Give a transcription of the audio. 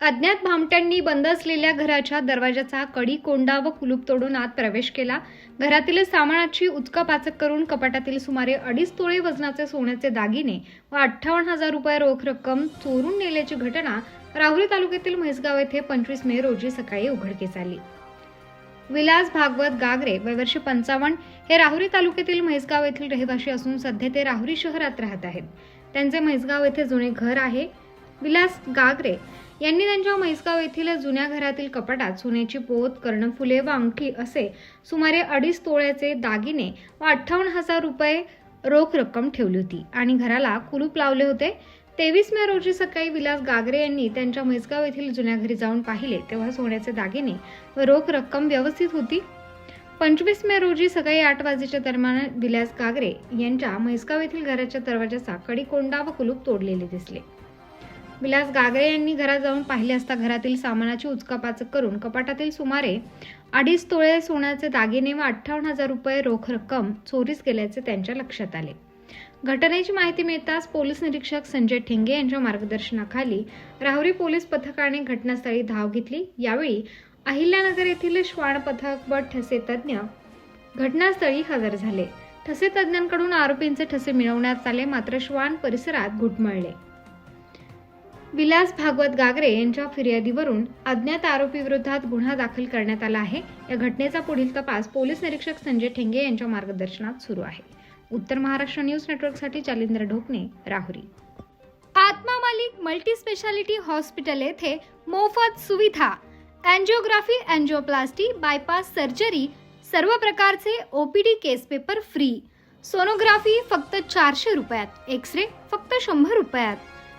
अज्ञात भामट्यांनी बंद असलेल्या घराच्या दरवाजाचा कडी कोंडा व कुलूप तोडून आत प्रवेश केला. घरातील सामानाची उचकापाचक करून कपाटातील सुमारे अडीच तोळे वजनाचे सोन्याचे दागिने व अठ्ठावन्न हजार रुपये रोख रक्कम चोरून नेल्याची घटना राहुरी तालुक्यातील म्हैसगाव येथे पंचवीस मे रोजी सकाळी उघडकीस आली. विलास भागवत गागरे वयवर्षी पंचावन्न हे राहुरी तालुक्यातील म्हैसगाव येथील रहिवासी असून सध्या ते राहुरी शहरात राहत आहेत. त्यांचे म्हैसगाव येथे जुने घर आहे. विलास गागरे यांनी त्यांच्या म्हैसगाव येथील जुन्या घरातील कपाटात सोन्याची पोत कर्णफुले व अंगठी असे सुमारे अडीच तोळ्याचे दागिने व अठ्ठावन्न हजार रुपये रोख रक्कम ठेवली होती आणि घराला कुलूप लावले होते. तेवीस मे रोजी सकाळी विलास गागरे यांनी त्यांच्या म्हैसगाव येथील जुन्या घरी जाऊन पाहिले तेव्हा सोन्याचे दागिने व रोख रक्कम व्यवस्थित होती. पंचवीस मे रोजी सकाळी आठ वाजेच्या दरम्यान विलास गागरे यांच्या म्हैसगाव येथील घराच्या दरवाजाचा कडीकोंडा व कुलूप तोडलेले दिसले. विलास गागरे यांनी घरात जाऊन पाहिले असता घरातील सामानाची उचकापाचक करून कपाटातील सुमारे अडीच तोळे सोन्याचे दागिने व अठ्ठावन्न हजार रुपये रोख रक्कम चोरीस गेल्याचे त्यांच्या लक्षात आले. घटनेची माहिती मिळताच पोलीस निरीक्षक संजय ठेंगे यांच्या मार्गदर्शनाखाली राहुरी पोलीस पथकाने घटनास्थळी धाव घेतली. यावेळी अहिल्यानगर येथील श्वान पथक व ठसे तज्ज्ञ घटनास्थळी हजर झाले. ठसे तज्ज्ञांकडून आरोपींचे ठसे मिळवण्यात आले मात्र श्वान परिसरात घुटमळले. विलास भागवत गागरे यांच्या फिर्यादीवरून अज्ञात आरोपीविरोधात गुन्हा दाखल करण्यात आला आहे. या घटनेचा पुढील तपास पोलीस निरीक्षक संजय ठेंगे यांच्या मार्गदर्शनात सुरू आहे. उत्तर महाराष्ट्र न्यूज नेटवर्कसाठी Jalindra Dhokane Rahuri. Atma Malik multi speciality hospital येथे मोफत सुविधा अँजिओग्राफी अँजिओप्लास्टी बायपास सर्जरी सर्व प्रकारचे OPD case paper free. Sonography फक्त चारशे रुपयात एक्स रे फक्त शंभर रुपयात.